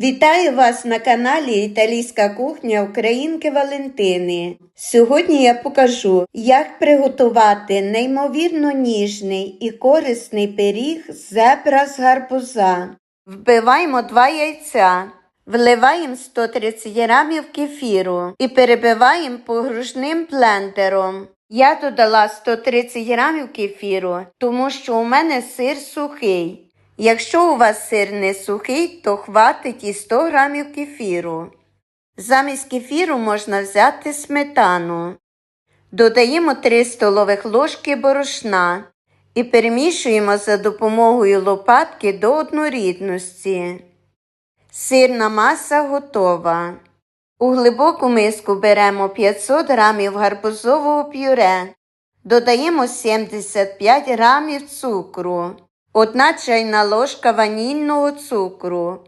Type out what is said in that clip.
Вітаю вас на каналі Італійська кухня Українки Валентини. Сьогодні я покажу, як приготувати неймовірно ніжний і корисний пиріг зебра з гарбуза. Вбиваємо два яйця, вливаємо 130 грамів кефіру і перебиваємо погружним блендером. Я додала 130 грамів кефіру, тому що у мене сир сухий. Якщо у вас сир не сухий, то хватить і 100 грамів кефіру. Замість кефіру можна взяти сметану. Додаємо 3 столових ложки борошна і перемішуємо за допомогою лопатки до однорідності. Сирна маса готова. У глибоку миску беремо 500 грамів гарбузового пюре, додаємо 75 грамів цукру, 1 чайна ложка ванільного цукру,